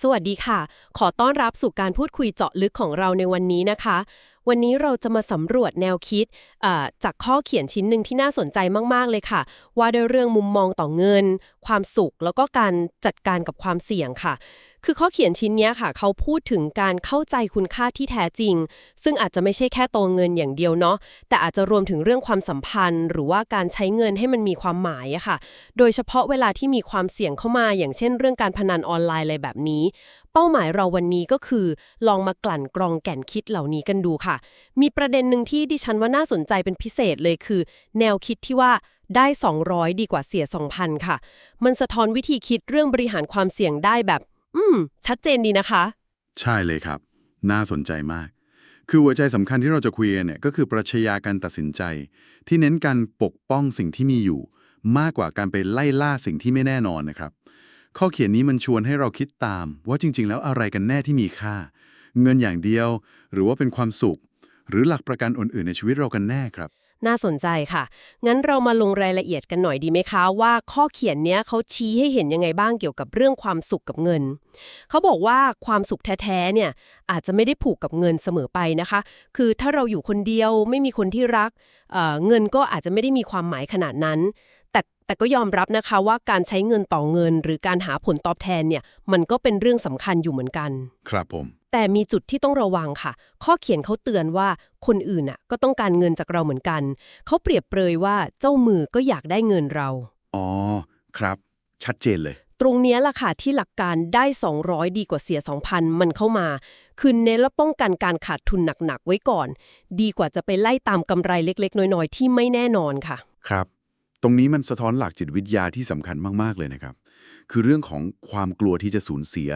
สวัสดีค่ะ ขอต้อนรับสู่การพูดคุยเจาะลึกของเราในวันนี้นะคะ วันนี้เราจะมาสำรวจแนวคิดจากข้อเขียนชิ้นหนึ่งที่น่าสนใจมาก ๆ เลยค่ะ ว่าด้วยเรื่องมุมมองต่อเงิน ความสุขแล้วก็การจัดการกับความเสี่ยงค่ะคือข้อเขียนชิ้นนี้ค่ะ เขาพูดถึงการเข้าใจคุณค่าที่แท้จริง ซึ่งอาจจะไม่ใช่แค่ตัวเงินอย่างเดียวเนาะแต่อาจจะรวมถึงเรื่องความสัมพันธ์ หรือว่าการใช้เงินให้มันมีความหมายอะค่ะ โดยเฉพาะเวลาที่มีความเสี่ยงเข้ามา อย่างเช่น เรื่องการพนันออนไลน์อะไรแบบนี้ เป้าหมายเราวันนี้ก็คือ ลองมากลั่นกรองแก่นคิดเหล่านี้กันดูค่ะ มีประเด็นหนึ่งที่ดิฉันว่าน่าสนใจเป็นพิเศษเลยคือ แนวคิดที่ว่าได้ 200 ดีกว่าเสีย 2,000 ค่ะ มันสะท้อนวิธีคิดเรื่องบริหารความเสี่ยงได้แบบ อืม ชัดเจนดีนะคะ ใช่เลยครับ น่าสนใจมาก คือหัวใจสำคัญที่เราจะคุยกันเนี่ยก็คือปรัชญาการตัดสินใจ ที่เน้นการปกป้องสิ่งที่มีอยู่ มากกว่าการไปไล่ล่าสิ่งที่ไม่แน่นอนนะครับ ข้อเขียนนี้มันชวนให้เราคิดตาม ว่าจริง ๆ แล้วอะไรกันแน่ที่มีค่า เงินอย่างเดียว หรือว่าเป็นความสุข หรือหลักประกันอื่นๆในชีวิตเรากันแน่ครับ น่าสนใจค่ะ งั้นเรามาลงรายละเอียดกันหน่อยดีไหมคะว่าข้อเขียนเนี้ยเขาชี้ให้เห็นยังไงบ้างเกี่ยวกับเรื่องความสุขกับเงิน เขาบอกว่าความสุขแท้ๆเนี่ยอาจจะไม่ได้ผูกกับเงินเสมอไปนะคะ คือถ้าเราอยู่คนเดียวไม่มีคนที่รักเเงินก็อาจจะไม่ได้มีความหมายขนาดนั้น แต่แต่ก็ยอมรับนะคะว่าการใช้เงินต่อเงิน หรือการหาผลตอบแทนเนี่ยมันก็เป็นเรื่องสำคัญอยู่เหมือนกัน ครับผม แต่มีจุดที่ต้องระวังค่ะ ข้อเขียนเขาเตือนว่าคนอื่นน่ะก็ต้องการเงินจากเราเหมือนกัน เขาเปรียบเปรยว่าเจ้ามือก็อยากได้เงินเรา อ๋อ ครับ ชัดเจนเลย ตรงเนี้ยล่ะค่ะที่หลักการได้ 200 ดีกว่าเสีย 2,000 มันเข้ามา คือเน้นและป้องกันการขาดทุนหนักๆไว้ก่อน ดีกว่าจะไปไล่ตามกำไรเล็ก ๆ น้อยๆ ที่ไม่แน่นอนค่ะ ครับ ตรงนี้มันสะท้อนหลักจิตวิทยาที่สำคัญมากๆเลยนะครับ คือเรื่องของความกลัวที่จะสูญเสีย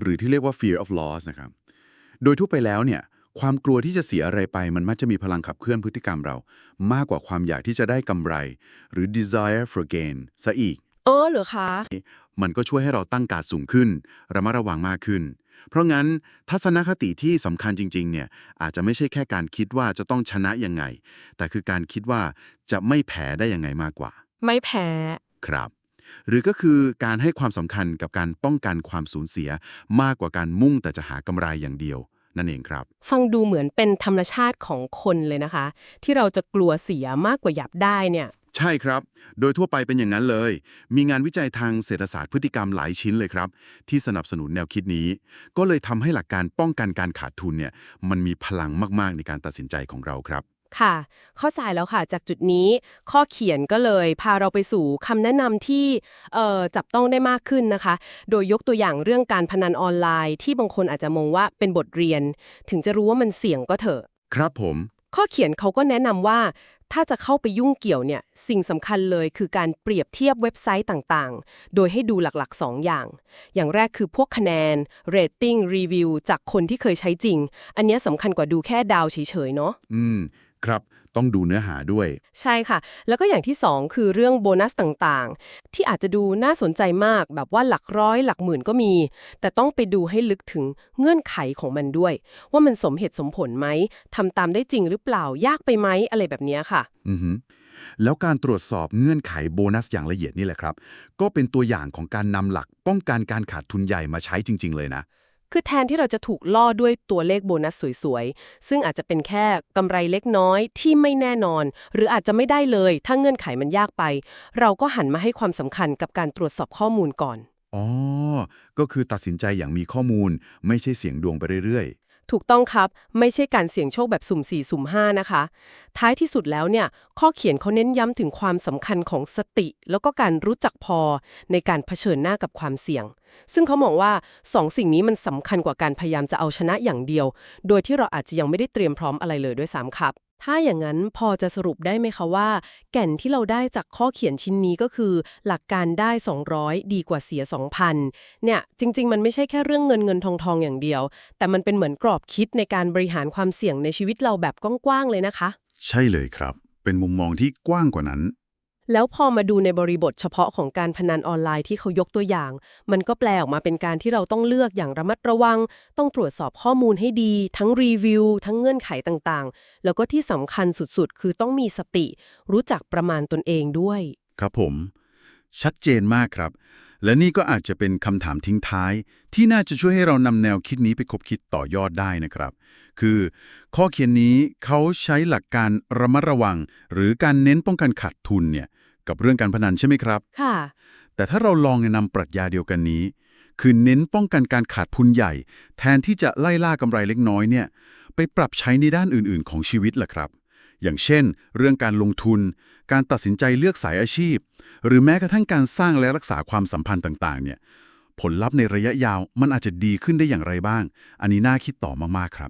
หรือที่เรียกว่า fear of loss นะครับ โดยทั่วไปแล้วเนี่ยความกลัวที่จะเสียอะไรไป มันมักจะมีพลังขับเคลื่อนพฤติกรรมเรา มากกว่าความอยากที่จะได้กำไร หรือ desire for gain ซะอีกอ๋อเหรอคะ มันก็ช่วยให้เราตั้งการดสูงขึ้น ระมัดระวังมากขึ้น เพราะงั้นทัศนคติที่สำคัญจริง ๆ เนี่ย อาจจะไม่ใช่แค่การคิดว่าจะต้องชนะยังไง แต่คือการคิดว่าจะไม่แพ้ได้ยังไงมากกว่า ไม่แพ้ ครับ หรือก็คือการให้ความสำคัญกับการป้องกันความสูญเสีย มากกว่าการมุ่งแต่จะหากำไรอย่างเดียว นั่นเองครับ ฟังดูเหมือนเป็นธรรมชาติของคนเลยนะคะ ที่เราจะกลัวเสียมากกว่าอยากได้เนี่ย ใช่ครับ โดยทั่วไปเป็นอย่างนั้นเลย มีงานวิจัยทางเศรษฐศาสตร์พฤติกรรมหลายชิ้นเลยครับ ที่สนับสนุนแนวคิดนี้ ก็เลยทำให้หลักการป้องกันการขาดทุนเนี่ยมันมีพลังมากๆในการตัดสินใจของเราครับ ค่ะ เข้าใจแล้วค่ะ จากจุดนี้ข้อเขียนก็เลยพาเราไปสู่คำแนะนำที่เอ่อจับต้องได้มากขึ้นนะคะ โดยยกตัวอย่างเรื่องการพนันออนไลน์ ที่บางคนอาจจะมองว่าเป็นบทเรียน ถึงจะรู้ว่ามันเสี่ยงก็เถอะ ครับผม ข้อเขียนเขาก็แนะนำว่า ถ้าจะเข้าไปยุ่งเกี่ยวเนี่ยสิ่งสำคัญเลยคือการเปรียบเทียบเว็บไซต์ต่างๆ โดยให้ดูหลักๆ 2 อย่าง อย่างแรกคือพวกคะแนนเรตติ้งรีวิวจากคนที่เคยใช้จริง อันเนี้ยสำคัญกว่าดูแค่ดาวเฉยๆเนาะอืม ครับ ต้องดูเนื้อหาด้วย ใช่ค่ะ แล้วก็อย่างที่ 2 คือเรื่องโบนัสต่างๆ ที่อาจจะดูน่าสนใจมากแบบว่าหลักร้อยหลักหมื่นก็มี แต่ต้องไปดูให้ลึกถึงเงื่อนไขของมันด้วย ว่ามันสมเหตุสมผลไหมทำตามได้จริงหรือเปล่ายากไปไหมอะไรแบบเนี้ยค่ะ อือฮึแล้วการตรวจสอบเงื่อนไขโบนัสอย่างละเอียดนี่แหละครับ ก็เป็นตัวอย่างของการนำหลักป้องกันการขาดทุนใหญ่มาใช้จริง ๆ เลยนะ คือแทนที่เราจะถูกล่อด้วยตัวเลขโบนัสสวยๆ ซึ่งอาจจะเป็นแค่กำไรเล็กน้อยที่ไม่แน่นอน หรืออาจจะไม่ได้เลย ถ้าเงื่อนไขมันยากไป เราก็หันมาให้ความสำคัญกับการตรวจสอบข้อมูลก่อน อ๋อ ก็คือตัดสินใจอย่างมีข้อมูล ไม่ใช่เสี่ยงดวงไปเรื่อย ถูกต้องครับ ไม่ใช่การเสี่ยงโชคแบบสุ่ม 4 สุ่ม 5 นะคะ ท้ายที่สุดแล้วเนี่ย ข้อเขียนเขาเน้นย้ำถึงความสำคัญของสติ แล้วก็การรู้จักพอในการเผชิญหน้ากับความเสี่ยง ซึ่งเขามองว่าสองสิ่งนี้มันสำคัญกว่าการพยายามจะเอาชนะอย่างเดียว โดยที่เราอาจจะยังไม่ได้เตรียมพร้อมอะไรเลยด้วยซ้ำครับ ถ้าอย่างนั้นพอจะสรุปได้ไหมคะว่า แก่นที่เราได้จากข้อเขียนชิ้นนี้ก็คือ หลักการได้ 200 ดีกว่าเสีย 2,000 เนี่ย จริง ๆ มันไม่ใช่แค่เรื่องเงินเงินทองทองอย่างเดียว แต่มันเป็นเหมือนกรอบคิดในการบริหารความเสี่ยงในชีวิตเราแบบกว้างๆเลยนะคะ ใช่เลยครับ เป็นมุมมองที่กว้างกว่านั้น แล้วพอมาดูในบริบทเฉพาะของการพนันออนไลน์ที่เขายกตัวอย่าง มันก็แปลออกมาเป็นการที่เราต้องเลือกอย่างระมัดระวัง ต้องตรวจสอบข้อมูลให้ดี ทั้งรีวิว ทั้งเงื่อนไขต่างๆ แล้วก็ที่สำคัญสุดๆ คือต้องมีสติ รู้จักประมาณตนเองด้วย ครับผม ชัดเจนมากครับ และนี่ก็อาจจะเป็นคำถามทิ้งท้าย ที่น่าจะช่วยให้เรานำแนวคิดนี้ไปคบคิดต่อยอดได้นะครับ คือ ข้อเขียนนี้เขาใช้หลักการระมัดระวัง หรือการเน้นป้องกันขาดทุนเนี่ย กับเรื่องการพนันใช่ไหมครับ ค่ะ แต่ถ้าเราลองนำปรัชญาเดียวกันนี้ คือเน้นป้องกันการขาดทุนใหญ่ แทนที่จะไล่ล่ากำไรเล็กน้อยเนี่ย ไปปรับใช้ในด้านอื่น ๆ ของชีวิตล่ะครับ อย่างเช่น เรื่องการลงทุน การตัดสินใจเลือกสายอาชีพ หรือแม้กระทั่งการสร้างและรักษาความสัมพันธ์ต่าง ๆ เนี่ย ผลลัพธ์ในระยะยาวมันอาจจะดีขึ้นได้อย่างไรบ้าง อันนี้น่าคิดต่อมาก ๆ ครับ